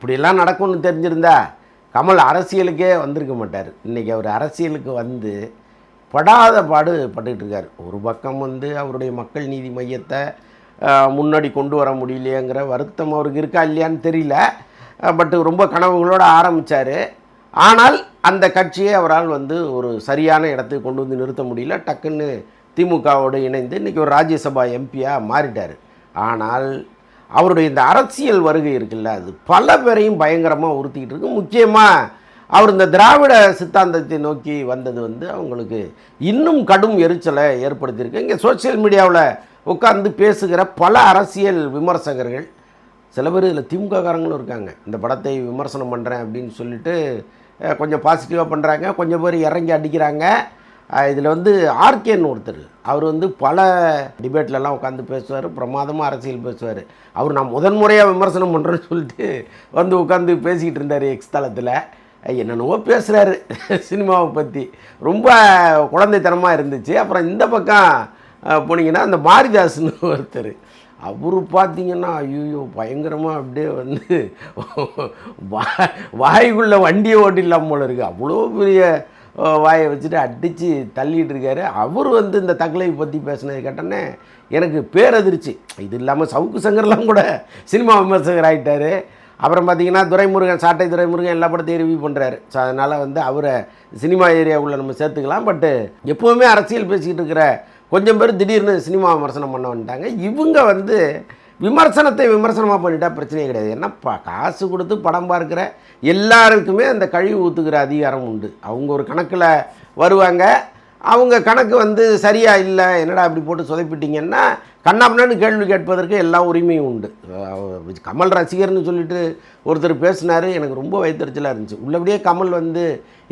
இப்படியெல்லாம் நடக்கும்னு தெரிஞ்சிருந்தா கமல் அரசியலுக்கே வந்திருக்க மாட்டார். இன்றைக்கி அவர் அரசியலுக்கு வந்து படாத பாடு பட்டுக்கிட்டு இருக்கார். ஒரு பக்கம் வந்து அவருடைய மக்கள் நீதி மையத்தை முன்னாடி கொண்டு வர முடியலையேங்கிற வருத்தம் அவருக்கு இருக்கா இல்லையான்னு தெரியல. பட் ரொம்ப கனவுகளோடு ஆரம்பித்தார் ஆனால் அந்த கட்சியை அவரால் வந்து ஒரு சரியான இடத்துக்கு கொண்டு வந்து நிறுத்த முடியல. டக்குன்னு திமுகவோடு இணைந்து இன்றைக்கி ஒரு ராஜ்யசபா எம்பியாக மாறிட்டார். ஆனால் அவருடைய இந்த அரசியல் வருகை இருக்குல்ல அது பல பேரையும் பயங்கரமாக உறுத்திக்கிட்டு இருக்கு. முக்கியமாக அவர் இந்த திராவிட சித்தாந்தத்தை நோக்கி வந்தது வந்து அவங்களுக்கு இன்னும் கடும் எரிச்சலை ஏற்படுத்தியிருக்கு. இங்கே சோஷியல் மீடியாவில் உட்கார்ந்து பேசுகிற பல அரசியல் விமர்சகர்கள் சில பேர் இதில் திமுககாரங்களும் இருக்காங்க. இந்த படத்தை விமர்சனம் பண்ணுறேன் அப்படின்னு சொல்லிட்டு கொஞ்சம் பாசிட்டிவாக பண்ணுறாங்க கொஞ்சம் பேர் இறங்கி அடிக்கிறாங்க. இதில் வந்து ஆர்கேன்னு ஒருத்தர். அவர் வந்து பல டிபேட்லலாம் உட்காந்து பேசுவார் பிரமாதமாக அரசியல் பேசுவார். அவர் நான் முதன்முறையாக விமர்சனம் பண்ணுறேன்னு சொல்லிட்டு வந்து உட்காந்து பேசிக்கிட்டு இருந்தார் எக்ஸ் தளத்தில். என்னென்னவோ பேசுகிறாரு சினிமாவை பற்றி ரொம்ப குழந்தைத்தனமாக இருந்துச்சு. அப்புறம் இந்த பக்கம் போனீங்கன்னா அந்த மாரிதாஸ்னு ஒருத்தர். அவர் பார்த்தீங்கன்னா ஐயோ பயங்கரமாக அப்படியே வந்து வா- வாய்க்குள்ளே வண்டியை ஓட்டிடலாம் போல இருக்குது அவ்வளோ பெரிய வாயை வச்சுட்டு அடித்து தள்ளிட்டு இருக்காரு. அவர் வந்து இந்த தகலை பற்றி பேசினது கேட்டோன்னே எனக்கு பேரதிர்ச்சி. இது இல்லாமல் சவுக்கு சங்கர்லாம் கூட சினிமா விமர்சகர் ஆகிட்டார் அப்புறம் பார்த்தீங்கன்னா துரைமுருகன் சாட்டை துரைமுருகன் எல்லா படத்தையும் ரிவ்யூ பண்ணுறாரு ஸோ அதனால் வந்து அவரை சினிமா ஏரியாவுக்குள்ளே நம்ம சேர்த்துக்கலாம். பட்டு எப்போவுமே அரசியல் பேசிக்கிட்டு இருக்கிற கொஞ்சம் பேர் திடீர்னு சினிமா விமர்சனம் பண்ண வந்துட்டாங்க. இவங்க வந்து விமர்சனத்தை விமர்சனமாக பண்ணிட்டா பிரச்சனையே கிடையாது. ஏன்னா காசு கொடுத்து படம் பார்க்குற எல்லாருக்குமே அந்த கழிவு ஊற்றுக்கிற அதிகாரம் உண்டு. அவங்க ஒரு கணக்கில் வருவாங்க. அவங்க கணக்கு வந்து சரியா இல்லை என்னடா அப்படி போட்டு சொதப்பிட்டீங்கன்னா கண்ணாமண்ணு கேள்வி கேட்பதற்கு எல்லா உரிமையும் உண்டு. கமல் ரசிகர்னு சொல்லிட்டு ஒருத்தர் பேசினார். எனக்கு ரொம்ப வயிற்றுச்சலாக இருந்துச்சு. உள்ளபடியே கமல் வந்து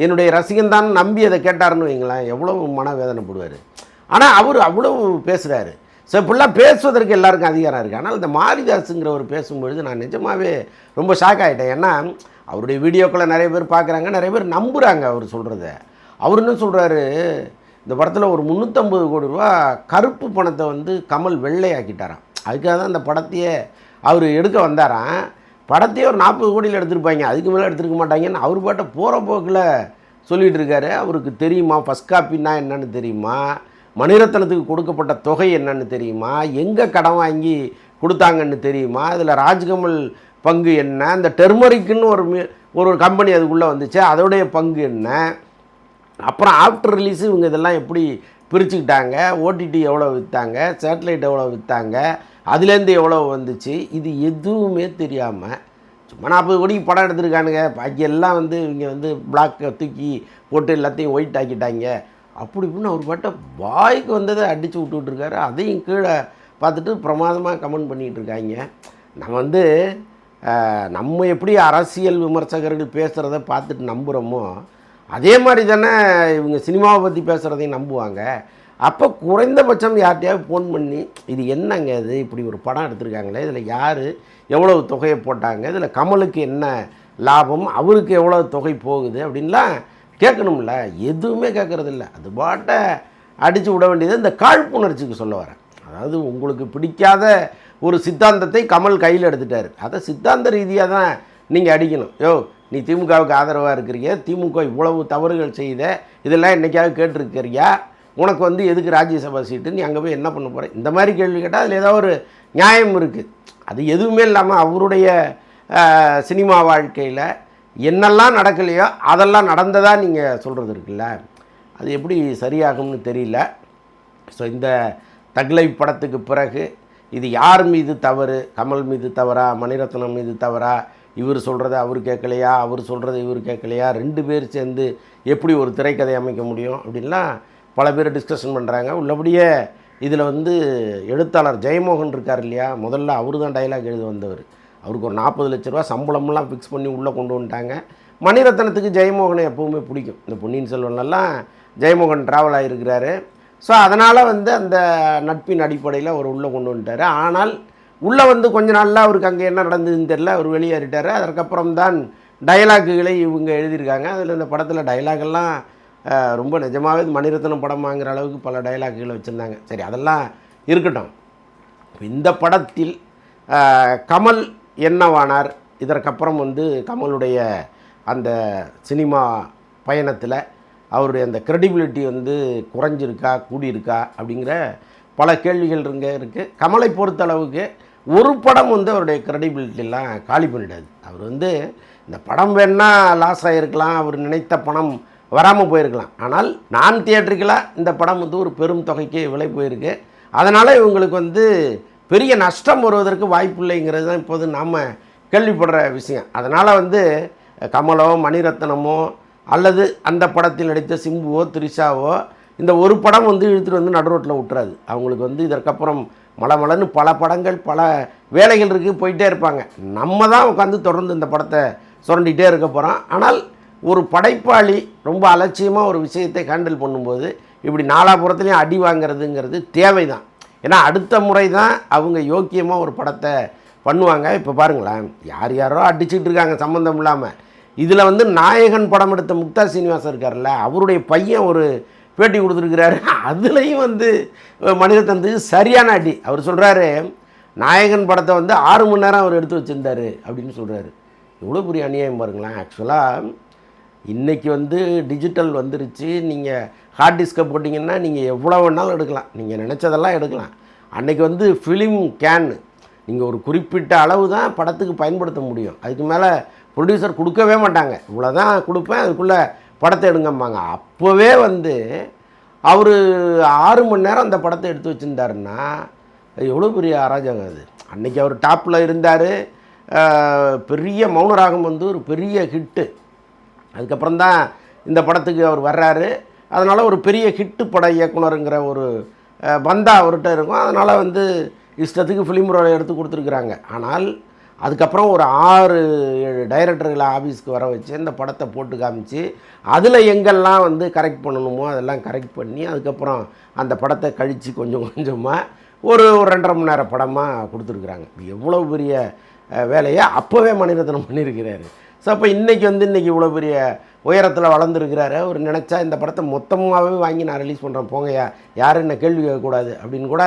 என்னுடைய ரசிகன் தான் நம்பி அதை கேட்டாருன்னு வைங்களேன். எவ்வளோ மனவேதனைப்படுவார். ஆனால் அவர் அவ்வளோ பேசுகிறாரு ஸோ இப்படிலாம் பேசுவதற்கு எல்லாருக்கும் அதிகாரம் இருக்குது ஆனால் இந்த மாரிதாஸுங்கிறவர் பேசும்பொழுது நான் நிஜமாகவே ரொம்ப ஷாக் ஆகிட்டேன் ஏன்னா அவருடைய வீடியோக்களை நிறைய பேர் பார்க்குறாங்க நிறைய பேர் நம்புகிறாங்க அவர் சொல்கிறத அவர் என்ன சொல்கிறாரு இந்த படத்தில் ஒரு முந்நூற்றம்பது கோடி ரூபா கருப்பு பணத்தை வந்து கமல் வெள்ளையாக்கிட்டாராம். அதுக்காக தான் அந்த படத்தையே அவர் எடுக்க வந்தாராம். படத்தையே ஒரு நாற்பது கோடியில் எடுத்திருப்பாங்க. அதுக்கு மேலே எடுத்துருக்க மாட்டாங்கன்னு அவர் பாட்டை போகிற போக்கில் சொல்லிகிட்டு இருக்காரு. அவருக்கு தெரியுமா? ஃபஸ்ட் காப்பின்னா என்னன்னு தெரியுமா? மணிரத்னத்துக்கு கொடுக்கப்பட்ட தொகை என்னன்னு தெரியுமா? எங்கே கடன் வாங்கி கொடுத்தாங்கன்னு தெரியுமா? இதில் ராஜ்கமல் பங்கு என்ன? அந்த டெர்மரிக்குன்னு ஒரு ஒரு கம்பெனி அதுக்குள்ளே வந்துச்சு அதோடைய பங்கு என்ன? அப்புறம் ஆஃப்டர் ரிலீஸு இவங்க இதெல்லாம் எப்படி பிரிச்சுக்கிட்டாங்க? ஓடிடி எவ்வளோ விற்றாங்க சேட்டலைட் எவ்வளோ விற்றாங்க அதுலேருந்து எவ்வளோ வந்துச்சு? இது எதுவுமே தெரியாமல் சும்மா நாற்பது கோடிக்கு படம் எடுத்திருக்கானுங்க. பாக்கி எல்லாம் வந்து இவங்க வந்து பிளாக்கை தூக்கி போட்டு எல்லாத்தையும் ஒயிட் ஆக்கிட்டாங்க. அப்படி இப்படின்னு அவர் பாட்ட வாய்க்கு வந்ததை அடித்து விட்டுட்ருக்காரு அதையும் கீழே பார்த்துட்டு பிரமாதமாக கமெண்ட் பண்ணிகிட்டு இருக்காங்க. நம்ம வந்து நம்ம எப்படி அரசியல் விமர்சகர்கள் பேசுகிறத பார்த்துட்டு நம்புகிறோமோ அதே மாதிரி தானே இவங்க சினிமாவை பற்றி பேசுகிறதையும் நம்புவாங்க. அப்போ குறைந்தபட்சம் யார்கிட்டயாவது ஃபோன் பண்ணி இது என்னங்க இது? இப்படி ஒரு படம் எடுத்திருக்காங்களே இதில் யார் எவ்வளவு தொகையை போட்டாங்க இதில் கமலுக்கு என்ன லாபம் அவருக்கு எவ்வளோ தொகை போகுது அப்படின்லாம் கேட்கணும்ல எதுவுமே கேட்குறதில்ல. அது பாட்டை அடித்து விட வேண்டியது இந்த காழ்ப்புணர்ச்சிக்கு சொல்ல வரேன். அதாவது உங்களுக்கு பிடிக்காத ஒரு சித்தாந்தத்தை கமல் கையில் எடுத்துட்டார். அதை சித்தாந்த ரீதியாக தான் நீங்கள் அடிக்கணும். யோ நீ திமுகவுக்கு ஆதரவாக இருக்கிறீங்க திமுக இவ்வளவு தவறுகள் செய்த இதெல்லாம் என்னைக்காவது கேட்டிருக்கிறியா? உனக்கு வந்து எதுக்கு ராஜ்யசபா சீட்டு? நீ அங்கே போய் என்ன பண்ண போகிற இந்த மாதிரி கேள்வி கேட்டால் அதில் ஏதாவது ஒரு நியாயம் இருக்குது அது எதுவுமே இல்லாமல் அவருடைய சினிமா வாழ்க்கையில் என்னெல்லாம் நடக்கலையோ அதெல்லாம் நடந்ததாக நீங்கள் சொல்கிறது இருக்குல்ல? அது எப்படி சரியாகும்னு தெரியல. ஸோ இந்த தக்லை படத்துக்கு பிறகு இது யார் மீது தவறு? கமல் மீது தவறா? மணிரத்னம் மீது தவறா? இவர் சொல்கிறத அவர் கேட்கலையா? அவர் சொல்கிறத இவர் கேட்கலையா? ரெண்டு பேர் சேர்ந்து எப்படி ஒரு திரைக்கதை அமைக்க முடியும்? அப்படின்லாம் பல பேர் டிஸ்கஷன் பண்ணுறாங்க உள்ளபடியே இதில் வந்து எழுத்தாளர் ஜெயமோகன் இருக்கார் இல்லையா? முதல்ல அவர் தான் டைலாக் எழுத வந்தவர். அவருக்கு ஒரு நாற்பது லட்ச ரூபா சம்பளம்லாம் ஃபிக்ஸ் பண்ணி உள்ளே கொண்டு வந்துட்டாங்க. மணிரத்னத்துக்கு ஜெயமோகனை எப்போவுமே பிடிக்கும். இந்த பொன்னியின் செல்வன்லாம் ஜெயமோகன் ட்ராவல் ஆகிருக்கிறாரு ஸோ அதனால் வந்து அந்த நட்பின் அடிப்படையில் அவர் உள்ளே கொண்டு வந்துட்டார். ஆனால் உள்ளே வந்து கொஞ்ச நாளில் அவருக்கு அங்கே என்ன நடந்ததுன்னு தெரில அவர் வெளியேறிட்டார். அதற்கப்புறம் தான் டயலாக்குகளை இவங்க எழுதியிருக்காங்க. அதில் இந்த படத்தில் டயலாகெல்லாம் ரொம்ப நிஜமாகவே இது மணிரத்னம் படம் வாங்குகிற அளவுக்கு பல டயலாக்குகளை வச்சுருந்தாங்க. சரி அதெல்லாம் இருக்கட்டும். இந்த படத்தில் கமல் என்னவானார்? இதற்கப்புறம் வந்து கமலுடைய அந்த சினிமா பயணத்தில் அவருடைய அந்த க்ரெடிபிலிட்டி வந்து குறைஞ்சிருக்கா கூடியிருக்கா அப்படிங்கிற பல கேள்விகள் இங்கே இருக்குது கமலை பொறுத்தளவுக்கு ஒரு படம் வந்து அவருடைய க்ரெடிபிலிட்டிலாம் காலி பண்ணிடாது. அவர் வந்து இந்த படம் வேணால் லாஸ் ஆகிருக்கலாம் அவர் நினைத்த பணம் வராமல் போயிருக்கலாம். ஆனால் நான் தியேட்டருக்கெல்லாம் இந்த படம் வந்து ஒரு பெரும் தொகைக்கு விலை போயிருக்கு. அதனால் இவங்களுக்கு வந்து பெரிய நஷ்டம் வருவதற்கு வாய்ப்பு இல்லைங்கிறது தான் இப்போது நாம் கேள்விப்படுற விஷயம். அதனால் வந்து கமலோ மணிரத்னமோ அல்லது அந்த படத்தில் நடித்த சிம்புவோ த்ரிஷாவோ இந்த ஒரு படம் வந்து இழுத்துட்டு வந்து நடுரோட்டில் விட்டுறாது. அவங்களுக்கு வந்து இதற்கப்புறம் மலமலன்னு பல படங்கள் பல வேலைகள் இருக்குது போயிட்டே இருப்பாங்க. நம்ம தான் உட்காந்து தொடர்ந்து இந்த படத்தை சுரண்டிகிட்டே இருக்க போகிறோம் ஆனால் ஒரு படைப்பாளி ரொம்ப அலட்சியமாக ஒரு விஷயத்தை ஹேண்டில் பண்ணும்போது இப்படி நாலாபுரத்துலேயும் அடி வாங்குறதுங்கிறது தேவைதான். ஏன்னா அடுத்த முறை தான் அவங்க யோக்கியமாக ஒரு படத்தை பண்ணுவாங்க. இப்போ பாருங்களேன் யார் யாரோ அடிச்சுக்கிட்டு இருக்காங்க சம்மந்தம் இல்லாமல் இதில் வந்து நாயகன் படம் எடுத்த முக்தா சீனிவாசன் இருக்கார்ல அவருடைய பையன் ஒரு பேட்டி கொடுத்துருக்கிறாரு. அதுலேயும் வந்து மனிதத்தந்துக்கு சரியான அடி. அவர் சொல்கிறாரு நாயகன் படத்தை வந்து ஆறு மணி நேரம் அவர் எடுத்து வச்சுருந்தார் அப்படின்னு சொல்கிறாரு எவ்வளோ பெரிய அநியாயம் பாருங்களேன். ஆக்சுவலாக இன்றைக்கி வந்து டிஜிட்டல் வந்துருச்சு. நீங்கள் ஹார்ட் டிஸ்கை போட்டிங்கன்னா நீங்கள் எவ்வளோ வேணாலும் எடுக்கலாம். நீங்கள் நினச்சதெல்லாம் எடுக்கலாம். அன்றைக்கி வந்து ஃபிலிம் கேன் நீங்கள் ஒரு குறிப்பிட்ட அளவு தான் படத்துக்கு பயன்படுத்த முடியும். அதுக்கு மேலே ப்ரொடியூசர் கொடுக்கவே மாட்டாங்க. இவ்வளோ தான் கொடுப்பேன் அதுக்குள்ளே படத்தை எடுங்கம்பாங்க. அப்போவே வந்து அவர் ஆறு மணி நேரம் அந்த படத்தை எடுத்து வச்சுருந்தாருன்னா எவ்வளோ பெரிய அராஜகம் அது. அன்றைக்கி அவர் டாப்பில் இருந்தார். பெரிய மௌனராகம் வந்து ஒரு பெரிய ஹிட்டு அதுக்கப்புறம் தான் இந்த படத்துக்கு அவர் வர்றாரு. அதனால் ஒரு பெரிய ஹிட்டு பட இயக்குனருங்கிற ஒரு பந்தா அவர்கிட்ட இருக்கும். அதனால் வந்து இஷ்டத்துக்கு ஃபிலிம் ரோலை எடுத்து கொடுத்துருக்குறாங்க. ஆனால் அதுக்கப்புறம் ஒரு ஆறு ஏழு டைரக்டர்களை ஆஃபீஸ்க்கு வர வச்சு இந்த படத்தை போட்டு காமிச்சு அதில் எங்கெல்லாம் வந்து கரெக்ட் பண்ணணுமோ அதெல்லாம் கரெக்ட் பண்ணி அதுக்கப்புறம் அந்த படத்தை கழித்து கொஞ்சம் கொஞ்சமாக ஒரு ஒரு ரெண்டரை மணி நேரம் படமாக கொடுத்துருக்குறாங்க. எவ்வளோ பெரிய வேலையை அப்போவே மணிரத்னம் பண்ணியிருக்கிறாரு. ஸோ அப்போ இன்றைக்கி வந்து இன்றைக்கி இவ்வளோ பெரிய உயரத்தில் வளர்ந்துருக்கிறாரு. அவர் நினச்சா இந்த படத்தை மொத்தமாகவே வாங்கி நான் ரிலீஸ் பண்ணுறேன் போங்கயா யாரும் என்ன கேள்வி கேட்கக்கூடாது அப்படின்னு கூட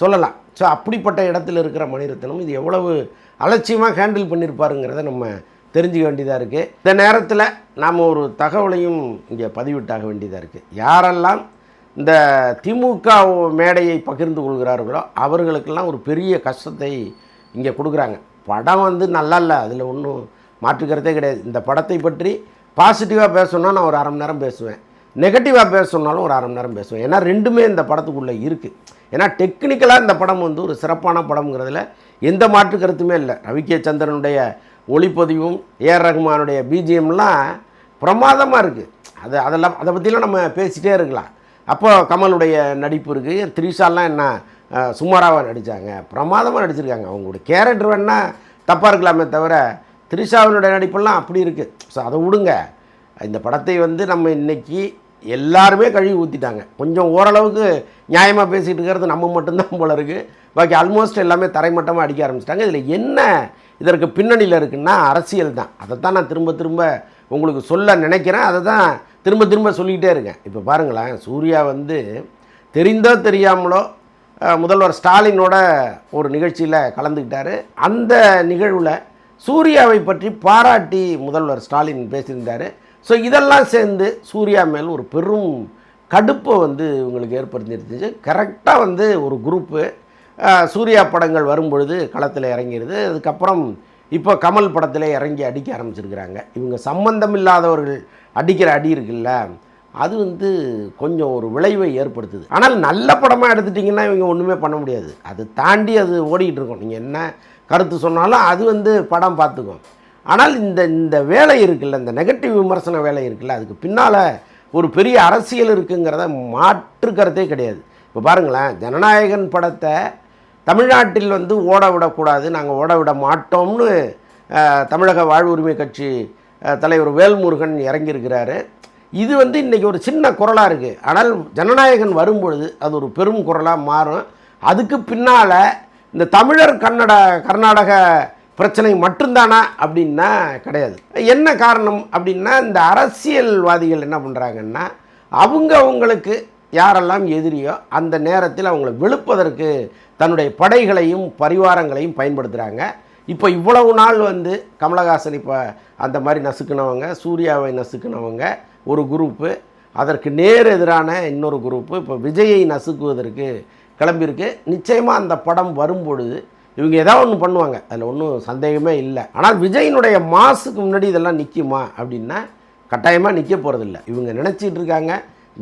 சொல்லலாம். ஸோ அப்படிப்பட்ட இடத்துல இருக்கிற மணிரத்னம் இது எவ்வளவு அலட்சியமாக ஹேண்டில் பண்ணியிருப்பாருங்கிறத நம்ம தெரிஞ்சுக்க வேண்டியதாக இருக்குது இந்த நேரத்தில் நாம் ஒரு தகவலையும் இங்கே பதிவிட்டாக வேண்டியதாக இருக்குது யாரெல்லாம் இந்த திமுக மேடையை பகிர்ந்து கொள்கிறார்களோ அவர்களுக்கெல்லாம் ஒரு பெரிய கஷ்டத்தை இங்கே கொடுக்குறாங்க. படம் வந்து நல்லா இல்லை. அதில் ஒன்றும் மாற்றுக்கிறதே கிடையாது. இந்த படத்தை பற்றி பாசிட்டிவாக பேசணும்னா நான் ஒரு அரை மணி நேரம் பேசுவேன். நெகட்டிவாக பேச சொன்னாலும் ஒரு அரை மணி நேரம் பேசுவேன். ஏன்னா ரெண்டுமே இந்த படத்துக்குள்ளே இருக்குது ஏன்னா டெக்னிக்கலாக இந்த படம் வந்து ஒரு சிறப்பான படம்ங்கிறதுல எந்த மாற்று கருத்துமே இல்லை. ரவிகே சந்திரனுடைய ஒளிப்பதிவும் ஏஆர் ரகுமானுடைய பிஜிஎம்லாம் பிரமாதமாக இருக்குது அது அதெல்லாம் அதை பற்றிலாம் நம்ம பேசிகிட்டே இருக்கலாம். அப்போ கமலுடைய நடிப்பு இருக்குது த்ரீஷாலாம் என்ன சுமாராக நடித்தாங்க பிரமாதமாக நடிச்சிருக்காங்க. அவங்களுடைய கேரக்டர் வேணால் தப்பாக இருக்கலாமே தவிர திரிஷாவினுடைய நடிப்பெல்லாம் அப்படி இருக்குது ஸோ அதை விடுங்க. இந்த படத்தை வந்து நம்ம இன்னைக்கு எல்லாருமே கழுவி ஊற்றிட்டாங்க கொஞ்சம் ஓரளவுக்கு நியாயமாக பேசிகிட்டு இருக்கிறது நம்ம மட்டும்தான் போல இருக்குது பாக்கி ஆல்மோஸ்ட் எல்லாமே தரைமட்டமாக அடிக்க ஆரம்பிச்சிட்டாங்க. இதில் என்ன இதற்கு பின்னணியில் இருக்குன்னா அரசியல் தான். அதை தான் நான் திரும்ப திரும்ப உங்களுக்கு சொல்ல நினைக்கிறேன். அதை தான் திரும்ப திரும்ப சொல்லிக்கிட்டே இருக்கேன். இப்போ பாருங்களேன் சூர்யா வந்து தெரிந்தோ தெரியாமலோ முதல்வர் ஸ்டாலினோட ஒரு நிகழ்ச்சியில் கலந்துக்கிட்டார். அந்த நிகழ்வில் சூர்யாவை பற்றி பாராட்டி முதல்வர் ஸ்டாலின் பேசியிருந்தார். ஸோ இதெல்லாம் சேர்ந்து சூர்யா மேல் ஒரு பெரும் கடுப்பை வந்து இவங்களுக்கு ஏற்படுத்திருந்துச்சு கரெக்டாக வந்து ஒரு குரூப்பு சூர்யா படங்கள் வரும்பொழுது களத்தில் இறங்கிடுது அதுக்கப்புறம் இப்போ கமல் படத்தில் இறங்கி அடிக்க ஆரம்பிச்சிருக்கிறாங்க. இவங்க சம்பந்தம் இல்லாதவர்கள் அடிக்கிற அடி இருக்குல்ல அது வந்து கொஞ்சம் ஒரு விளைவை ஏற்படுத்துது. ஆனால் நல்ல படமாக எடுத்துட்டிங்கன்னா இவங்க ஒன்றுமே பண்ண முடியாது. அது தாண்டி அது ஓடிக்கிட்டு இருக்கும். நீங்கள் என்ன கருத்து சொன்னாலும் அது வந்து படம் பார்த்துக்கும். ஆனால் இந்த இந்த வேலை இருக்குல்ல இந்த நெகட்டிவ் விமர்சன வேலை இருக்குல்ல அதுக்கு பின்னால் ஒரு பெரிய அரசியல் இருக்குங்கிறத மாற்று கருத்தே கிடையாது. இப்போ பாருங்களேன் ஜனநாயகன் படத்தை தமிழ்நாட்டில் வந்து ஓட விடக்கூடாது நாங்கள் ஓட விட மாட்டோம்னு தமிழக வாழ்வுரிமை கட்சி தலைவர் வேல்முருகன் இறங்கியிருக்கிறாரு. இது வந்து இன்றைக்கி ஒரு சின்ன குரலாக இருக்குது ஆனால் ஜனநாயகன் வரும்பொழுது அது ஒரு பெரும் குரலாக மாறும். அதுக்கு பின்னால் இந்த தமிழர் கன்னட கர்நாடக பிரச்சனை மட்டும்தானா? அப்படின்னா கிடையாது. என்ன காரணம் அப்படின்னா இந்த அரசியல்வாதிகள் என்ன பண்ணுறாங்கன்னா அவங்க அவங்களுக்கு யாரெல்லாம் எதிரியோ அந்த நேரத்தில் அவங்களை வெளுப்பதற்கு தன்னுடைய படைகளையும் பரிவாரங்களையும் பயன்படுத்துகிறாங்க இப்போ இவ்வளவு நாள் வந்து கமலஹாசன் இப்போ அந்த மாதிரி நசுக்குனவங்க சூர்யாவை நசுக்குனவங்க ஒரு குரூப்பு. அதற்கு நேர் எதிரான இன்னொரு குரூப்பு. இப்போ விஜயை நசுக்குவதற்கு கிளம்பியிருக்கு. நிச்சயமாக அந்த படம் வரும்பொழுது இவங்க ஏதாவது ஒன்று பண்ணுவாங்க. அதில் ஒன்றும் சந்தேகமே இல்லை. ஆனால் விஜயினுடைய மாசுக்கு முன்னாடி இதெல்லாம் நிற்குமா அப்படின்னா கட்டாயமாக நிற்க போகிறதில்ல இவங்க நினச்சிட்டு இருக்காங்க.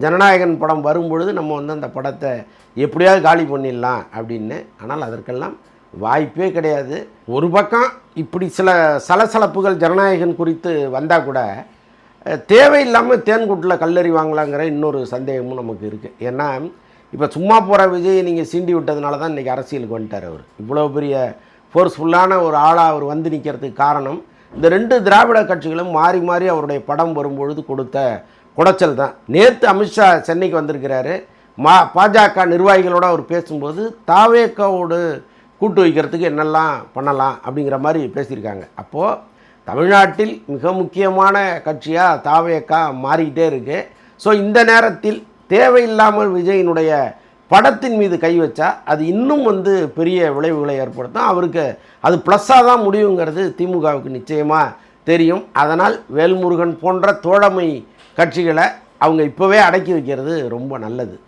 ஜனநாயகன் படம் வரும்பொழுது நம்ம வந்து அந்த படத்தை எப்படியாவது காலி பண்ணிடலாம் அப்படின்னு. ஆனால் அதற்கெல்லாம் வாய்ப்பே கிடையாது. ஒரு பக்கம் இப்படி சில சலசலப்புகள் ஜனநாயகன் குறித்து வந்தால் கூட தேவையில்லாமல் தேன்கூட்டில் கல்லறி வாங்கலாங்கிற இன்னொரு சந்தேகமும் நமக்கு இருக்குது ஏன்னா இப்போ சும்மா போகிற விஜயை நீங்கள் சீண்டி விட்டதுனால தான் இன்றைக்கி அரசியலுக்கு வந்துட்டார் அவர். இவ்வளோ பெரிய ஃபோர்ஸ்ஃபுல்லான ஒரு ஆளாக அவர் வந்து நிற்கிறதுக்கு காரணம் இந்த ரெண்டு திராவிட கட்சிகளும் மாறி மாறி அவருடைய படம் வரும்பொழுது கொடுத்த குடைச்சல் தான். நேற்று அமித்ஷா சென்னைக்கு வந்திருக்கிறாரு. மா பாஜக நிர்வாகிகளோடு அவர் பேசும்போது தாவேக்காவோடு கூட்டு வைக்கிறதுக்கு என்னெல்லாம் பண்ணலாம் அப்படிங்கிற மாதிரி பேசியிருக்காங்க. அப்போது தமிழ்நாட்டில் மிக முக்கியமான கட்சியாக தாவேக்கா மாறிக்கிட்டே இருக்குது ஸோ இந்த நேரத்தில் தேவையில்லாமல் விஜயினுடைய படத்தின் மீது கை வச்சா அது இன்னும் வந்து பெரிய விளைவுகளை ஏற்படுத்தும். அவருக்கு அது ப்ளஸ்ஸாக தான் முடியுங்கிறது திமுகவுக்கு நிச்சயமாக தெரியும். அதனால் வேல்முருகன் போன்ற தோழமை கட்சிகளை அவங்க இப்போவே அடக்கி வைக்கிறது ரொம்ப நல்லது.